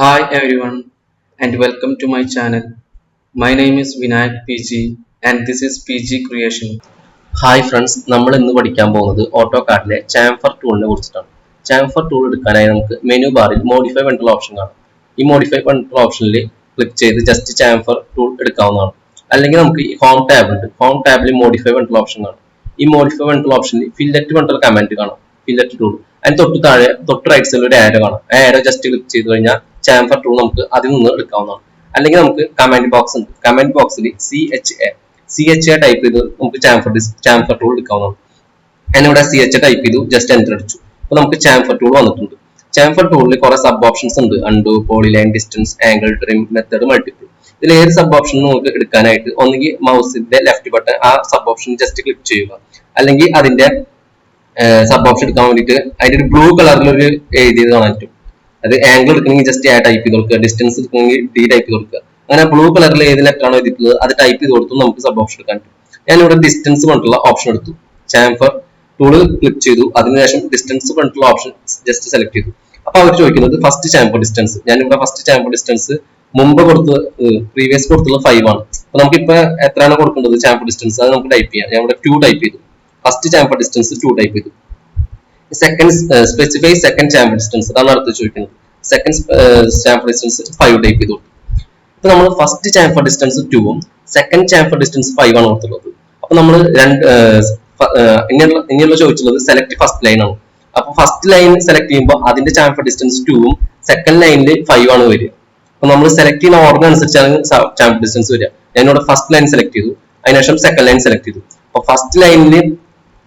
Hi everyone and welcome to my channel. My name is Vinayak PG and this is PG Creation. Hi friends നമ്മൾ ഇന്ന് പഠിക്കാൻ പോകുന്നത് auto കാർഡിലെ chamfer ടൂളിനെ കുറിച്ചിട്ടാണ്. Chamfer tool എടുക്കാനായി നമുക്ക് menu ബാറിൽ മോഡിഫൈ പറഞ്ഞിട്ടുള്ള ഓപ്ഷൻ കാണാം. ഈ മോഡിഫൈ പറഞ്ഞിട്ടുള്ള ഓപ്ഷനിൽ ക്ലിക്ക് ചെയ്ത് ജസ്റ്റ് ചാംഫർ ടൂൾ എടുക്കാവുന്നതാണ്. അല്ലെങ്കിൽ നമുക്ക് ഹോം ടാബ് ഉണ്ട്. ഹോം ടാബിൽ മോഡിഫൈ പറഞ്ഞിട്ടുള്ള ഓപ്ഷൻ കാണാം. ഈ മോഡിഫൈ പറഞ്ഞിട്ടുള്ള ഓപ്ഷനിൽ ഫില്ലറ്റ് പറഞ്ഞിട്ടുള്ള കമാൻഡ് കാണാം. ഫില്ലറ്റ് ടൂൾ അതിന് തൊട്ട് താഴെ തൊട്ട് റൈറ്റ് സൈഡിൽ ഒരു ആരോ കാണാം. ആ ആരോ ജസ്റ്റ് ക്ലിക്ക് ചെയ്ത് കഴിഞ്ഞാൽ ചാംഫർ ടൂൾ നമുക്ക് അതിൽ നിന്ന് എടുക്കാവുന്നതാണ്. അല്ലെങ്കിൽ നമുക്ക് കമാൻഡ് ബോക്സ് ഉണ്ട്. കമാൻഡ് ബോക്സിൽ C H A C H A type ചെയ്ത് നമുക്ക് ചാംഫർ ചാംഫർ ടൂൾ എടുക്കാവുന്നതാണ്. ഞാനിവിടെ സി എച്ച് എ ടൈപ്പ് ചെയ്തു ജസ്റ്റ് എന്റർ അടിച്ചു. അപ്പൊ നമുക്ക് ചാംഫർ ടൂൾ വന്നിട്ടുണ്ട്. ചാംഫർ ടൂളിൽ കുറെ സബ് ഓപ്ഷൻസ് ഉണ്ട്. Undo polyline distance angle trim method multiple ഇതിൽ ഏത് സബ് ഓപ്ഷൻ നമുക്ക് എടുക്കാനായിട്ട് ഒന്നുകിൽ മൗസിന്റെ ലെഫ്റ്റ് ബട്ടൺ ആ സബ് ഓപ്ഷൻ ജസ്റ്റ് ക്ലിക്ക് ചെയ്യുക. അല്ലെങ്കിൽ അതിന്റെ സബ് ഓപ്ഷൻ എടുക്കാൻ വേണ്ടിയിട്ട് അതിന്റെ ഒരു ബ്ലൂ കളറിൽ ഒരു എഴുതിയത് കാണാൻ പറ്റും. അത് ആംഗിൾ എടുക്കണമെങ്കിൽ ജസ്റ്റ് ആ ടൈപ്പ് ചെയ്ത് കൊടുക്കുക. ഡിസ്റ്റൻസ് എടുക്കണമെങ്കിൽ ഡി ടൈപ്പ് ചെയ്ത് കൊടുക്കുക. അങ്ങനെ ബ്ലൂ കളറിൽ ഏത് ലെറ്റർ ആണോ എഴുതിയിട്ടുള്ളത് അത് ടൈപ്പ് ചെയ്ത് കൊടുത്തു നമുക്ക് സബ് ഓപ്ഷൻ എടുക്കാൻ പറ്റും. ഞാൻ ഇവിടെ ഡിസ്റ്റൻസ് പറഞ്ഞിട്ടുള്ള ഓപ്ഷൻ എടുത്തു. ചാംഫർ ടൂൾ ക്ലിക്ക് ചെയ്തു. അതിനുശേഷം ഡിസ്റ്റൻസ് പറഞ്ഞിട്ടുള്ള ഓപ്ഷൻ ജസ്റ്റ് സെലക്ട് ചെയ്തു. അപ്പൊ അവർ ചോദിക്കുന്നത് ഫസ്റ്റ് ചാമ്പർ ഡിസ്റ്റൻസ് ഞാൻ ഇവിടെ ഫസ്റ്റ് ചാമ്പർ ഡിസ്റ്റൻസ് മുമ്പ് കൊടുത്ത് പ്രീവിയസ് കൊടുത്തുള്ള ഫൈവ് ആണ്. അപ്പൊ നമുക്ക് ഇപ്പൊ എത്രയാണ് കൊടുക്കേണ്ടത് ചാമ്പർ ഡിസ്റ്റൻസ് അത് നമുക്ക് ടൈപ്പ് ചെയ്യാം. ഞാൻ ഇവിടെ ടു ടൈപ്പ് ചെയ്തു. First chamfer distance two type ചെയ്തു second specify second chamfer distance അതാണ് അടുത്ത് ചോദിക്കുന്നത്. Second chamfer distance five type ചെയ്തു ഇപ്പൊ നമ്മൾ ഫസ്റ്റ് ചാമ്പർ ഡിസ്റ്റൻസ് ടൂവും സെക്കൻഡ് ചാമ്പർ ഡിസ്റ്റൻസ് ഫൈവ് ആണ് കൊടുത്തുള്ളത് അപ്പൊ നമ്മൾ രണ്ട് ഇനിയുള്ള ഇനിയുള്ള ചോദിച്ചുള്ളത് സെലക്ട് ഫസ്റ്റ് ലൈൻ ആണ്. അപ്പൊ ഫസ്റ്റ് ലൈൻ സെലക്ട് ചെയ്യുമ്പോൾ അതിന്റെ ചാമ്പർ ഡിസ്റ്റൻസ് ടൂവും സെക്കൻഡ് ലൈനിൽ ഫൈവ് ആണ് വരിക. അപ്പൊ നമ്മൾ സെലക്ട് ചെയ്യുന്ന ഓർഡർ അനുസരിച്ചാണ് ചാമ്പർ ഡിസ്റ്റൻസ് വരിക. ഞാനിവിടെ ഫസ്റ്റ് ലൈൻ സെലക്ട് ചെയ്തു. അതിനുശേഷം സെക്കൻഡ് ലൈൻ സെലക്ട് ചെയ്തു. അപ്പൊ ഫസ്റ്റ് ലൈനിൽ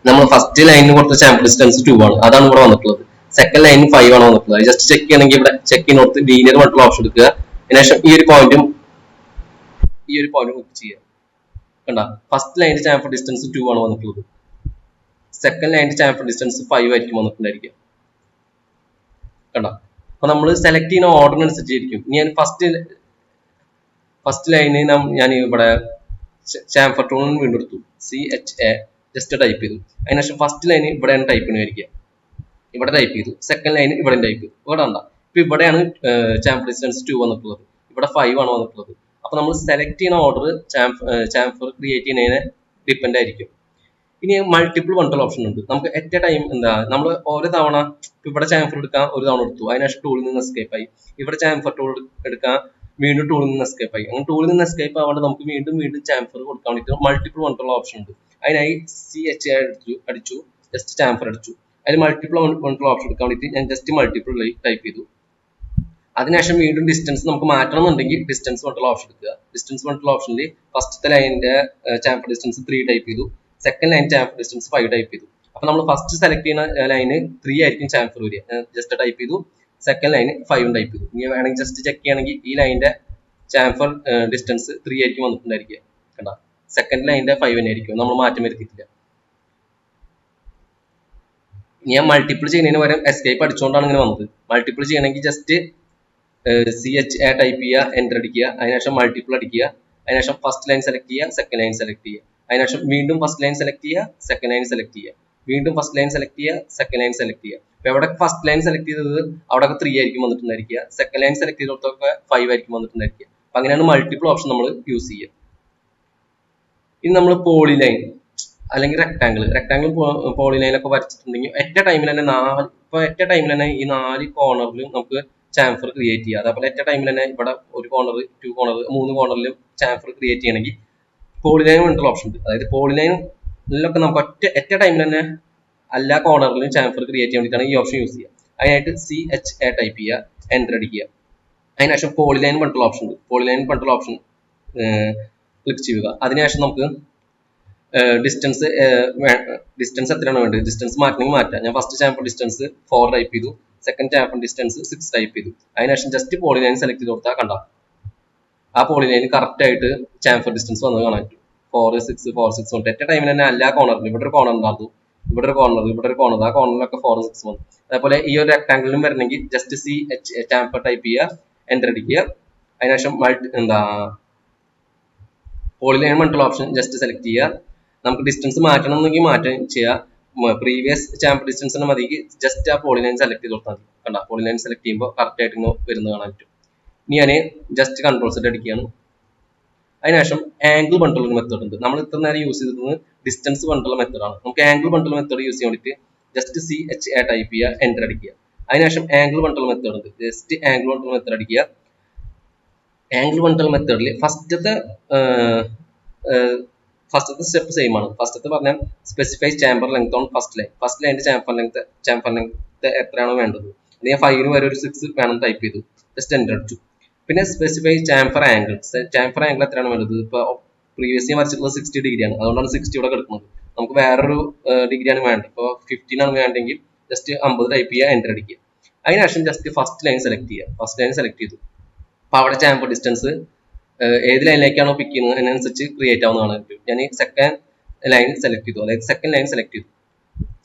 നമ്മൾ ഫസ്റ്റ് ലൈനിന് കൊടുത്ത സാമ്പിൾ ഡിസ്റ്റൻസ് ടു ആണ്. അതാണ് ഇവിടെ വന്നിട്ടുള്ളത്. സെക്കൻഡ് ലൈൻ ഫൈവ് ആണ് വന്നിട്ടുള്ളത്. ജസ്റ്റ് ചെക്ക് ചെയ്യണമെങ്കിൽ ഇവിടെ ചെക്ക് ചെയ്യുന്നിടത്ത് ലീനിയർ ആയിട്ടുള്ള ഓപ്ഷൻ എടുക്കുക. അതിനുശേഷം ഈ ഒരു പോയിന്റും ഈ ഒരു പോയിന്റും ക്ലിക്ക് ചെയ്യുക. കണ്ട? ഫസ്റ്റ് ലൈനിന്റെ ചാമ്പർ ഡിസ്റ്റൻസ് ടു ആണ് വന്നിട്ടുള്ളത്. സെക്കൻഡ് ലൈനിന്റെ ചാമ്പർ ഡിസ്റ്റൻസ് ഫൈവ് ആയിരിക്കും വന്നിട്ടുണ്ടായിരിക്കുക. കണ്ട? അപ്പൊ നമ്മൾ സെലക്ട് ചെയ്യുന്ന ഓർഡറിനനുസരിച്ചിരിക്കും ഞാൻ ഫസ്റ്റ് ഫസ്റ്റ് ലൈന് ഞാൻ ഇവിടെ ചാംഫർ ടൂണിന് വീണ്ടും എടുത്തു C H A just type ചെയ്തു. അതിനുശേഷം ഫസ്റ്റ് ലൈൻ ആണ് ടൈപ്പ് ചെയ്യുന്നതായിരിക്കുക. ഇവിടെ ടൈപ്പ് ചെയ്തു. സെക്കൻഡ് ലൈൻ ഇവിടെ ടൈപ്പ് ചെയ്തു. ഇവിടെ ഉണ്ടാ ഇപ്പൊ ഇവിടെയാണ് ചാംഫർ ഡിസ്റ്റൻസ് ടു വന്നിട്ടുള്ളത്. ഇവിടെ ഫൈവ് ആണ് വന്നിട്ടുള്ളത്. അപ്പൊ നമ്മൾ സെലക്ട് ചെയ്യുന്ന ഓർഡർ ചാംഫർ ക്രിയേറ്റ് ചെയ്യുന്നതിനെ ഡിപ്പെൻഡ് ആയിരിക്കും. ഇനി മൾട്ടിപ്പിൾ വണ്ടൽ ഓപ്ഷൻ ഉണ്ട്. നമുക്ക് എറ്റ് എ ടൈം എന്താ നമ്മൾ ഓരോ തവണ ഇവിടെ ചാംഫർ എടുക്കാൻ ഒരു തവണ എടുത്തു. അതിനുശേഷം ടൂളിൽ നിന്ന് എസ്കേപ്പ് ആയി. ഇവിടെ ചാംഫർ ടൂൾ എടുക്കാൻ വീണ്ടും ടൂളിൽ നിന്ന് എസ്കേപ്പ് ആയി. അങ്ങനെ ടൂളിൽ നിന്ന് എസ്കേപ്പ് ആവാണ്ട് നമുക്ക് വീണ്ടും വീണ്ടും ചാംഫർ കൊടുക്കാൻ വേണ്ടിയിട്ട് മൾട്ടിപ്പിൾ വണ്ടുള്ള ഓപ്ഷൻ ഉണ്ട്. അതിനായി സി എച്ച് അടിച്ചു അടിച്ചു ജസ്റ്റ് ചാംഫർ അടിച്ചു. അതിൽ മൾട്ടിപ്പിൾ പറഞ്ഞിട്ടുള്ള ഓപ്ഷൻ എടുക്കാൻ വേണ്ടിയിട്ട് ഞാൻ ജസ്റ്റ് മൾട്ടിപ്പിൾ ടൈപ്പ് ചെയ്തു. അതിനുശേഷം വീണ്ടും ഡിസ്റ്റൻസ് നമുക്ക് മാറ്റണം എന്നുണ്ടെങ്കിൽ ഡിസ്റ്റൻസ് പറഞ്ഞിട്ടുള്ള ഓപ്ഷൻ എടുക്കുക ഡിസ്റ്റൻസ് പറഞ്ഞിട്ടുള്ള ഓപ്ഷനിൽ ഫസ്റ്റത്തെ ലൈനിന്റെ ചാംഫർ ഡിസ്റ്റൻസ് ത്രീ ടൈപ്പ് ചെയ്തു. Second line chamfer distance five type ചെയ്തു. അപ്പൊ നമ്മൾ ഫസ്റ്റ് സെലക്ട് ചെയ്യുന്ന ലൈന് ത്രീ ആയിരിക്കും ചാംഫർ വരിക. ജസ്റ്റ് ടൈപ്പ് ചെയ്തു. സെക്കൻഡ് ലൈന് ഫൈവ് ടൈപ്പ് ചെയ്തു. ഇനി വേണമെങ്കിൽ ജസ്റ്റ് ചെക്ക് ചെയ്യണമെങ്കിൽ ഈ ലൈനിന്റെ ചാംഫർ ഡിസ്റ്റൻസ് ത്രീ ആയിരിക്കും വന്നിട്ടുണ്ടായിരിക്കുക. കണ്ട? സെക്കൻഡ് ലൈനിന്റെ ഫൈവ് തന്നെ ആയിരിക്കും. നമ്മൾ മാറ്റം വരുത്തിയിട്ടില്ല. ഞാൻ മൾട്ടിപ്പിൾ ചെയ്യുന്നതിന് പകരം എസ്കേപ്പ് അടിച്ചുകൊണ്ടാണ് ഇങ്ങനെ വന്നത്. മൾട്ടിപ്പിൾ ചെയ്യണമെങ്കിൽ just C H A type ചെയ്യുക എന്റർ അടിക്കുക അതിനുശേഷം മൾട്ടിപ്പിൾ അടിക്കുക അതിനുശേഷം ഫസ്റ്റ് ലൈൻ സെലക്ട് ചെയ്യുക സെക്കൻഡ് ലൈൻ സെലക്ട് ചെയ്യുക. അതിനുശേഷം വീണ്ടും ഫസ്റ്റ് ലൈൻ സെലക്ട് ചെയ്യുക സെക്കൻഡ് ലൈൻ സെലക്ട് ചെയ്യുക. വീണ്ടും ഫസ്റ്റ് ലൈൻ സെലക്ട് ചെയ്യുക സെക്കൻഡ് ലൈൻ സെലക്ട് ചെയ്യുക. അപ്പോൾ എവിടെ ഫസ്റ്റ് ലൈൻ സെലക്ട് ചെയ്തത്? അവിടെ ത്രീ ആയിരിക്കും വന്നിട്ടുണ്ടായിരിക്കുക. സെക്കൻഡ് ലൈൻ സെലക്ട് ചെയ്തിടത്തൊക്കെ ഫൈവ് ആയിരിക്കും വന്നിട്ടുണ്ടായിരിക്കുക. അപ്പോൾ അങ്ങനെയാണ് മൾട്ടിപ്പിൾ ഓപ്ഷൻ നമ്മൾ യൂസ് ചെയ്യുക. ഇനി നമ്മൾ പോളിലൈൻ അല്ലെങ്കിൽ റെക്ടാങ്കിൾ റെക്ടാങ്കിൾ പോളി ഒക്കെ വരച്ചിട്ടുണ്ടെങ്കിൽ ഒറ്റ ടൈമിൽ തന്നെ നാല് ഇപ്പൊ ഒറ്റ ടൈമിൽ തന്നെ ഈ നാല് കോർണറിലും നമുക്ക് ചാംഫർ ക്രിയേറ്റ് ചെയ്യാം. അതേപോലെ ഒറ്റ ടൈമിൽ തന്നെ ഇവിടെ ഒരു കോർണർ ടു കോർണർ മൂന്ന് കോർണറിലും ചാംഫർ ക്രിയേറ്റ് ചെയ്യണമെങ്കിൽ പോളിലൈൻ വേണ്ടുള്ള ഓപ്ഷൻ ഉണ്ട്. അതായത് പോളിലൈനിലൊക്കെ നമുക്ക് ഒറ്റ ഒറ്റ ടൈമിൽ തന്നെ എല്ലാ കോർണറിലും ചാംഫർ ക്രിയേറ്റ് ചെയ്യാൻ വേണ്ടിയിട്ടാണ് ഈ ഓപ്ഷൻ യൂസ് ചെയ്യുക. അതിനായിട്ട് സി എച്ച് എ ടൈപ്പ് ചെയ്യുക എന്റർ അടിക്കുക. അതിനുശേഷം പോളിലൈൻ പണ്ടുള്ള ഓപ്ഷൻ ഉണ്ട്. പോളിലൈൻ പണ്ടുള്ള ഓപ്ഷൻ ക്ലിക്ക് ചെയ്യുക. അതിനുശേഷം നമുക്ക് ഡിസ്റ്റൻസ് ഡിസ്റ്റൻസ് എത്രയാണ് വേണ്ടത്? ഡിസ്റ്റൻസ് മാറ്റണമെങ്കിൽ മാറ്റാം. ഞാൻ first chamfer distance four type ചെയ്തു. Second chamfer distance six type ചെയ്തു. അതിനുശേഷം ജസ്റ്റ് പോളിലൈൻ സെലക്ട് ചെയ്ത് കൊടുത്താൽ കണ്ടാം. ആ പോളിലൈൻ കറക്റ്റ് ആയിട്ട് ചാമ്പർ ഡിസ്റ്റൻസ് വന്നത് കാണാൻ പറ്റും. ഫോർ സിക്സ് ഫോർ സിക്സ് കൊണ്ട് ഒറ്റ ടൈമിൽ തന്നെ എല്ലാ കോർണറിലും ഇവിടെ ഒരു കോർണർ ഉണ്ടായിരുന്നു ഇവിടെ ഒരു കോർണർ ഇവിടെ ഒരു കോർണർ ആ കോർണറിലൊക്കെ ഫോർ സിക്സ് വന്നു അതേപോലെ ഈ ഒരു റെക്ടാംഗിളിലും വരണമെങ്കിൽ just C H chamfer type ചെയ്യുക എന്റർ അടിക്കുക. അതിനുശേഷം മൾട്ടി എന്താ പോളിലൈൻ പറഞ്ഞിട്ടുള്ള ഓപ്ഷൻ ജസ്റ്റ് സെലക്ട് ചെയ്യുക നമുക്ക് ഡിസ്റ്റൻസ് മാറ്റണം എന്നെങ്കിൽ മാറ്റം ചെയ്യുക പ്രീവിയസ് ചാമ്പ് ഡിസ്റ്റൻസിന് മതി. ജസ്റ്റ് ആ പോളിലൈൻ സെലക്ട് ചെയ്ത് കൊടുത്താൽ മതി. കണ്ട? പോളിലൈൻ സെലക്ട് ചെയ്യുമ്പോൾ കറക്റ്റ് ആയിട്ട് ഇങ്ങനെ വരുന്നത് കാണാൻ പറ്റും. ഇനി ഞാൻ ജസ്റ്റ് കൺട്രോൾ സെറ്റ് അടിക്കുകയാണ്. അതിനുശേഷം ആംഗിൾ ബണ്ടുള്ള മെത്തേഡ് ഉണ്ട്. നമ്മൾ ഇത്ര നേരം യൂസ് ചെയ്തിരുന്നത് ഡിസ്റ്റൻസ് ബണ്ടുള്ള മെത്തേഡാണ് നമുക്ക് ആംഗിൾ ബണ്ടുള്ള മെത്തേഡ് യൂസ് ചെയ്യാൻ വേണ്ടിയിട്ട് just C H A type ചെയ്യുക എന്റർ അടിക്കുക. അതിനുശേഷം ആംഗിൾ ബണ്ടുള്ള മെത്തേഡ് ഉണ്ട്. ജസ്റ്റ് ആംഗിൾ ബണ്ടുള്ള മെത്തേഡ് അടിക്കുക. ആംഗിൾ വണ്ടൽ മെത്തേഡിൽ ഫസ്റ്റത്തെ ഫസ്റ്റത്തെ സ്റ്റെപ്പ് സെയിം ആണ്. ഫസ്റ്റത്തെ പറഞ്ഞാൽ specify chamfer length on first line first ലൈന്റെ chamfer length chamfer length എത്രയാണോ വേണ്ടത്. ഞാൻ ഫൈവിന് വരെ ഒരു സിക്സ് വേണം ടൈപ്പ് ചെയ്തു. ജസ്റ്റ് എന്റർ അടിച്ചു. പിന്നെ specify chamfer angle chamfer angle എത്രയാണ് വേണ്ടത്? ഇപ്പോൾ ഞാൻ വരച്ചിട്ടുള്ളത് സിക്സ്റ്റി ഡിഗ്രിയാണ്. അതുകൊണ്ടാണ് സിക്സ്റ്റി ഇവിടെ കിടക്കുന്നത്. നമുക്ക് വേറൊരു ഡിഗ്രിയാണ് വേണ്ടത്. ഇപ്പോൾ ഫിഫ്റ്റീൻ ആണ് വേണ്ടെങ്കിൽ ജസ്റ്റ് അമ്പത് ടൈപ്പ് ചെയ്യുക എന്റർ അടിക്കുക. അതിനുശേഷം ജസ്റ്റ് ഫസ്റ്റ് ലൈൻ സെലക്ട് ചെയ്യുക ഫസ്റ്റ് ലൈൻ സെലക്ട് ചെയ്തു. അപ്പോൾ അവിടെ ചാമ്പർ ഡിസ്റ്റൻസ് ഏത് ലൈനിലേക്കാണോ പിക്ക് ചെയ്യുന്നത് അതിനനുസരിച്ച് ക്രിയേറ്റ് ആവുന്നതാണ് ഞാൻ സെക്കൻഡ് ലൈൻ സെലക്ട് ചെയ്തു. അതായത് സെക്കൻഡ് ലൈൻ സെലക്ട് ചെയ്തു.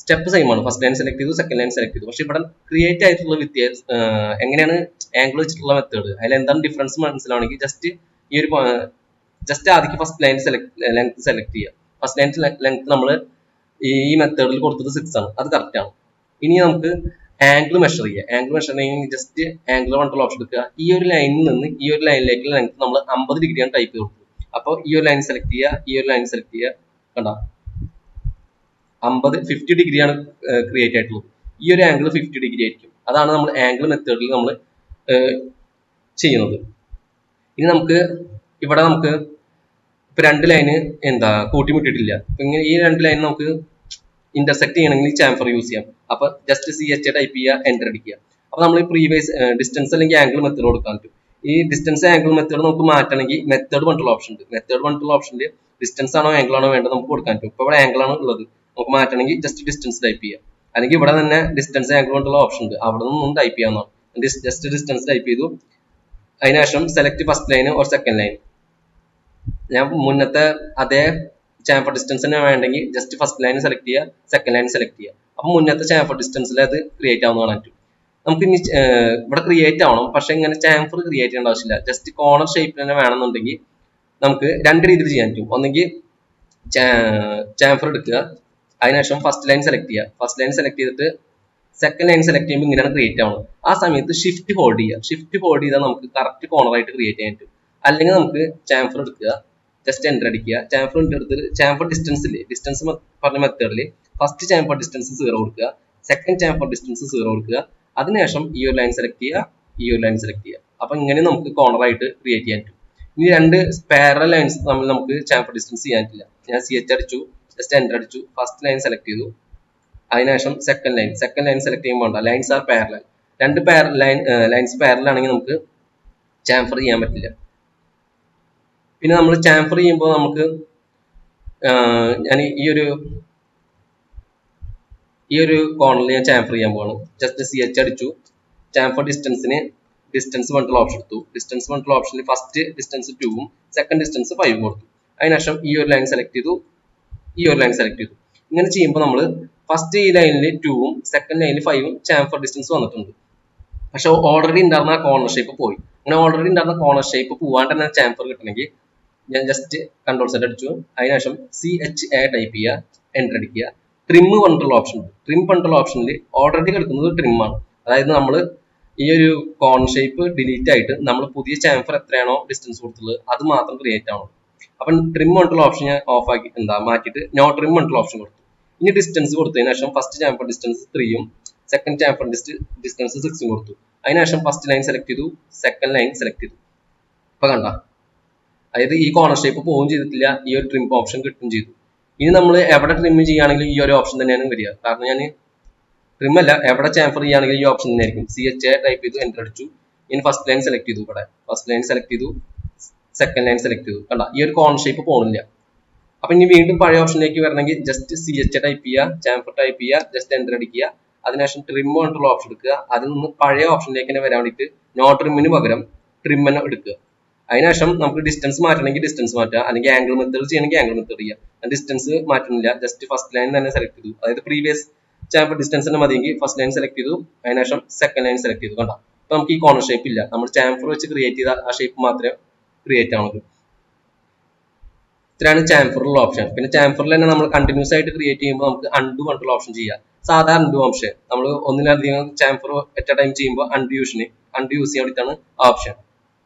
സ്റ്റെപ്പ് സെയിം ആണ്. ഫസ്റ്റ് ലൈൻ സെലക്ട് ചെയ്തു സെക്കൻഡ് ലൈൻ സെലക്ട് ചെയ്തു. പക്ഷേ ഇവിടെ ക്രിയേറ്റ് ആയിട്ടുള്ള വ്യത്യാസം എങ്ങനെയാണ് ആംഗിൾ വെച്ചിട്ടുള്ള മെത്തേഡ് അതിൽ എന്താണ് ഡിഫറൻസ് മനസ്സിലാണെങ്കിൽ ജസ്റ്റ് ഈ ഒരു ജസ്റ്റ് ആദ്യം first line select length select ചെയ്യുക. ഫസ്റ്റ് ലൈൻ ലെങ്ത് നമ്മൾ ഈ മെത്തേഡിൽ കൊടുത്തത് സിക്സ് ആണ്. അത് കറക്റ്റ് ആണ്. ഇനി നമുക്ക് ആംഗിൾ മെഷർ ചെയ്യുക. ആംഗിൾ മെഷർ ചെയ്യണമെങ്കിൽ ജസ്റ്റ് ആംഗിൾ കൺട്രോൾ ഓപ്ഷൻ എടുക്കുക. ഈ ഒരു ലൈനിൽ നിന്ന് ഈ ഒരു ലൈനിലേക്ക് ലെങ്ത് നമ്മൾ അമ്പത് ഡിഗ്രിയാണ് ടൈപ്പ് ചെയ്ത് അപ്പോൾ ഈ ഒരു ലൈൻ സെലക്ട് ചെയ്യുക ഈ ഒരു ലൈൻ സെലക്ട് ചെയ്യുക. കണ്ടോ? അമ്പത് ഫിഫ്റ്റി ഡിഗ്രിയാണ് ക്രിയേറ്റ് ആയിട്ടുള്ളത്. ഈ ഒരു ആംഗിൾ ഫിഫ്റ്റി ഡിഗ്രി ആയിരിക്കും. അതാണ് നമ്മൾ ആംഗിൾ മെത്തേഡിൽ നമ്മൾ ചെയ്യുന്നത്. ഇനി നമുക്ക് ഇവിടെ നമുക്ക് ഇപ്പൊ രണ്ട് ലൈന് എന്താ കൂട്ടിമുട്ടിയിട്ടില്ല. ഇപ്പൊ ഇങ്ങനെ ഈ രണ്ട് ലൈൻ നമുക്ക് ഇന്റർസെക്ട് ചെയ്യണമെങ്കിൽ ചാമ്പർ യൂസ് ചെയ്യാം. അപ്പൊ ജസ്റ്റ് സി എച്ച് ടൈപ്പ് ചെയ്യുക എന്റർ അടിക്കുക. അപ്പൊ നമ്മൾ ഈ പ്രീവിയസ് ഡിസ്റ്റൻസ് അല്ലെങ്കിൽ ആംഗിൾ മെത്തേഡ് കൊടുക്കാൻ പറ്റും ഈ ഡിസ്റ്റൻസ് ആംഗിൾ മെത്തേഡ് നമുക്ക് മാറ്റണമെങ്കിൽ മെത്തേഡ് പറഞ്ഞിട്ടുള്ള ഓപ്ഷൻ ഉണ്ട്. മെത്തേഡ് പറഞ്ഞിട്ടുള്ള ഓപ്ഷനിൽ ഡിസ്റ്റൻസ് ആണോ ആംഗിൾ ആണോ വേണ്ടത് നമുക്ക് കൊടുക്കാൻ പറ്റും. ഇപ്പൊ ഇവിടെ ആംഗിൾ ആണ് ഉള്ളത്. നമുക്ക് മാറ്റണമെങ്കിൽ ജസ്റ്റ് ഡിസ്റ്റൻസ് ടൈപ്പ് ചെയ്യാം അല്ലെങ്കിൽ ഇവിടെ തന്നെ ഡിസ്റ്റൻസ് ആംഗിൾ കൊണ്ടുള്ള ഓപ്ഷൻ ഉണ്ട്. അവിടെ നിന്നും ടൈപ്പ് ചെയ്യാവുന്നതാണ്. ജസ്റ്റ് ഡിസ്റ്റൻസ് ടൈപ്പ് ചെയ്തു. അതിനുശേഷം select first line or second line ഞാൻ മുന്നത്തെ അതേ ചാമ്പർ ഡിസ്റ്റൻസ് തന്നെ വേണ്ടെങ്കിൽ ജസ്റ്റ് ഫസ്റ്റ് ലൈൻ സെലക്ട് ചെയ്യുക സെക്കൻഡ് ലൈൻ സെലക്ട് ചെയ്യുക. അപ്പം മുന്നത്തെ ചാമ്പർ ഡിസ്റ്റൻസിൽ അത് ക്രിയേറ്റ് ആവുന്നതാണ് പറ്റും നമുക്ക് ഇനി ഇവിടെ ക്രിയേറ്റ് ആവണം. പക്ഷെ ഇങ്ങനെ ചാമ്പർ ക്രിയേറ്റ് ചെയ്യേണ്ട ആവശ്യമില്ല. ജസ്റ്റ് കോർണർ ഷേപ്പിൽ തന്നെ വേണമെന്നുണ്ടെങ്കിൽ നമുക്ക് രണ്ട് രീതിയിൽ ചെയ്യാൻ പറ്റും. ഒന്നെങ്കിൽ ചാമ്പർ എടുക്കുക. അതിനുശേഷം ഫസ്റ്റ് ലൈൻ സെലക്ട് ചെയ്യുക. ഫസ്റ്റ് ലൈൻ സെലക്ട് ചെയ്തിട്ട് സെക്കൻഡ് ലൈൻ സെലക്ട് ചെയ്യുമ്പോൾ ഇങ്ങനെയാണ് ക്രിയേറ്റ് ആവുന്നത്. ആ സമയത്ത് ഷിഫ്റ്റ് ഹോൾഡ് ചെയ്യുക. ഷിഫ്റ്റ് ഹോൾഡ് ചെയ്താൽ നമുക്ക് കറക്റ്റ് കോർണർ ആയിട്ട് ക്രിയേറ്റ് ചെയ്യാൻ പറ്റും. അല്ലെങ്കിൽ നമുക്ക് ചാമ്പർ എടുക്കുക. ജസ്റ്റ് എന്റർ അടിക്കുക. ചാമ്പർ എടുത്തിട്ട് ചാംഫർ ഡിസ്റ്റൻസ് ഇല്ലേ? ഡിസ്റ്റൻസ് പറഞ്ഞ മെത്തേഡിൽ ഫസ്റ്റ് ചാംഫർ ഡിസ്റ്റൻസ് സീറോ കൊടുക്കുക. സെക്കൻഡ് ചാംഫർ ഡിസ്റ്റൻസ് സീറോ കൊടുക്കുക. അതിനുശേഷം ഈ ഒരു ലൈൻ സെലക്ട് ചെയ്യുക. ഈ ഒരു ലൈൻ സെലക്ട് ചെയ്യുക. അപ്പം ഇങ്ങനെ നമുക്ക് കോർണർ ആയിട്ട് ക്രിയേറ്റ് ചെയ്യാൻ പറ്റും. ഇനി രണ്ട് പാരൽ ലൈൻസ് തമ്മിൽ നമുക്ക് ചാംഫർ ഡിസ്റ്റൻസ് ചെയ്യാൻ പറ്റില്ല ഞാൻ സി എച്ച് അടിച്ചു. ജസ്റ്റ് എന്റർ അടിച്ചു. ഫസ്റ്റ് ലൈൻ സെലക്ട് ചെയ്തു. അതിനുശേഷം second line second line select ചെയ്യുമ്പോൾ ലൈൻസ് ആർ പാരലൽ രണ്ട് പാര ലൈൻ ലൈൻസ് പാരലൽ ആണെങ്കിൽ നമുക്ക് ചാംഫർ ചെയ്യാൻ പറ്റില്ല. പിന്നെ നമ്മൾ ചാംഫർ ചെയ്യുമ്പോൾ നമുക്ക് ഞാൻ ഈ ഒരു ഈ ഒരു കോർണറിൽ ഞാൻ ചാംഫർ ചെയ്യാൻ പോവാണ്. ജസ്റ്റ് സി എച്ച് അടിച്ചു. ചാംഫർ ഡിസ്റ്റൻസിന് ഡിസ്റ്റൻസ് വണ്ടിട്ടുള്ള ഓപ്ഷൻ എടുത്തു. ഡിസ്റ്റൻസ് വണ്ടിട്ടുള്ള ഓപ്ഷനിൽ ഫസ്റ്റ് ഡിസ്റ്റൻസ് ടൂവും സെക്കൻഡ് ഡിസ്റ്റൻസ് ഫൈവ് കൊടുത്തു. അതിനുശേഷം ഈ ഒരു ലൈൻ സെലക്ട് ചെയ്തു. ഈ ഒരു ലൈൻ സെലക്ട് ചെയ്തു. ഇങ്ങനെ ചെയ്യുമ്പോൾ നമ്മൾ ഫസ്റ്റ് ഈ ലൈനിൽ ടൂവും സെക്കൻഡ് ലൈനിൽ ഫൈവും ചാംഫർ ഡിസ്റ്റൻസ് വന്നിട്ടുണ്ട്. പക്ഷെ ഓൾറെഡി ഉണ്ടായിരുന്ന കോർണർ ഷേപ്പ് പോയി. അങ്ങനെ ഓൾറെഡി ഉണ്ടായിരുന്ന കോർണർ ഷേപ്പ് പോവാണ്ട് തന്നെ ചാംഫർ കിട്ടണമെങ്കിൽ ഞാൻ ജസ്റ്റ് കൺട്രോൾ സെറ്റ് അടിച്ചു. അതിനുശേഷം സി എച്ച് എ ടൈപ്പ് ചെയ്യുക എന്റർ അടിക്കുക. ട്രിം പറഞ്ഞിട്ടുള്ള ഓപ്ഷൻ ഉണ്ട്. ട്രിം പറഞ്ഞിട്ടുള്ള ഓപ്ഷനിൽ ഓൾറെഡി കിടക്കുന്നത് ട്രിം ആണ്. അതായത് നമ്മൾ ഈ ഒരു കോൺ ഷേപ്പ് ഡിലീറ്റ് ആയിട്ട് നമ്മൾ പുതിയ ചാംഫർ എത്രയാണോ ഡിസ്റ്റൻസ് കൊടുത്തുള്ളത് അത് മാത്രം ക്രിയേറ്റ് ആവണം. അപ്പം ട്രിം പറഞ്ഞിട്ടുള്ള ഓപ്ഷൻ ഞാൻ ഓഫ് ആക്കി എന്താ മാറ്റിയിട്ട് നോ ട്രിം പറഞ്ഞിട്ടുള്ള ഓപ്ഷൻ കൊടുത്തു. ഇനി ഡിസ്റ്റൻസ് കൊടുത്തതിന് ശേഷം ഫസ്റ്റ് ചാംഫർ ഡിസ്റ്റൻസ് ത്രീയും സെക്കൻഡ് ചാമ്പർ ഡിസ്റ്റൻസ് സിക്സും കൊടുത്തു. അതിനുശേഷം ഫസ്റ്റ് ലൈൻ സെലക്ട് ചെയ്തു സെക്കൻഡ് ലൈൻ സെലക്ട് ചെയ്തു. അപ്പം കണ്ട? അതായത് ഈ കോണർ ഷേപ്പ് പോവുകയും ചെയ്തിട്ടില്ല ഈ ഒരു ട്രിം ഓപ്ഷൻ കിട്ടുകയും ചെയ്തു. ഇനി നമ്മൾ എവിടെ ട്രിം ചെയ്യുകയാണെങ്കിലും ഈ ഒരു ഓപ്ഷൻ തന്നെയാണ് വരിക. കാരണം ഞാൻ ട്രിം അല്ല എവിടെ ചാംഫർ ചെയ്യുകയാണെങ്കിൽ ഈ ഓപ്ഷൻ തന്നെയായിരിക്കും. സി എച്ച് എ ടൈപ്പ് ചെയ്തു എന്റർ അടിച്ചു. ഇനി ഫസ്റ്റ് ലൈൻ സെലക്ട് ചെയ്തു ഇവിടെ. ഫസ്റ്റ് ലൈൻ സെലക്ട് ചെയ്തു സെക്കൻഡ് ലൈൻ സെലക്ട് ചെയ്തു. കണ്ട? ഈ ഒരു കോണർ ഷേപ്പ് പോകുന്നില്ല അപ്പൊ ഇനി വീണ്ടും പഴയ ഓപ്ഷനിലേക്ക് വരണമെങ്കിൽ ജസ്റ്റ് സി എച്ച് ടൈപ്പ് ചെയ്യുക ചാംഫർ ടൈപ്പ് ചെയ്യുക ജസ്റ്റ് എന്റർ അടിക്കുക. അതിനുശേഷം ട്രിം കൊണ്ടുള്ള ഓപ്ഷൻ എടുക്കുക. അതിൽ നിന്ന് പഴയ ഓപ്ഷനിലേക്ക് തന്നെ വരാൻ വേണ്ടിയിട്ട് നോ ട്രിമ്മിന് പകരം ട്രിം എടുക്കുക. അതിനുശേഷം നമുക്ക് ഡിസ്റ്റൻസ് മാറ്റണമെങ്കിൽ ഡിസ്റ്റൻസ് മാറ്റുക. അല്ലെങ്കിൽ ആംഗിൾ മെത്തേഡ് ചെയ്യണമെങ്കിൽ ആംഗിൾ മെത്തേഡ് ചെയ്യുക. ഡിസ്റ്റൻസ് മാറ്റുന്നില്ല. ജസ്റ്റ് ഫസ്റ്റ് ലൈൻ തന്നെ സെലക്ട് ചെയ്തു. അതായത് പ്രീവിയസ് ചാമ്പർ ഡിസ്റ്റൻസ് തന്നെ മതിയെങ്കിൽ ഫസ്റ്റ് ലൈൻ സെലക്ട് ചെയ്തു. അതിനുശേഷം സെക്കൻഡ് ലൈൻ സെലക്ട് ചെയ്തു കണ്ടോ? അപ്പൊ നമുക്ക് ഈ കോർണർ ഷേപ്പ് ഇല്ല. നമ്മൾ ചാമ്പർ വെച്ച് ക്രിയേറ്റ് ചെയ്ത ആ ഷേപ്പ് മാത്രമേ ക്രിയേറ്റ് ആവുന്നത് ഇത്രയാണ് ചാമ്പറിലുള്ള ഓപ്ഷൻ പിന്നെ ചാമ്പറിൽ തന്നെ നമ്മൾ കണ്ടിന്യൂസ് ആയിട്ട് ക്രിയേറ്റ് ചെയ്യുമ്പോൾ നമുക്ക് അൺഡു കൺട്രോൾ ഓപ്ഷൻ ചെയ്യാം. സാധാരണ അൺഡു ഓപ്ഷൻ നമ്മൾ ഒന്നിലധികം ചാമ്പർ എറ്റ ടൈം ചെയ്യുമ്പോൾ അൺഡു യൂഷന് അൺഡു യൂസ് ചെയ്യാൻ വേണ്ടിയിട്ടാണ് ഓപ്ഷൻ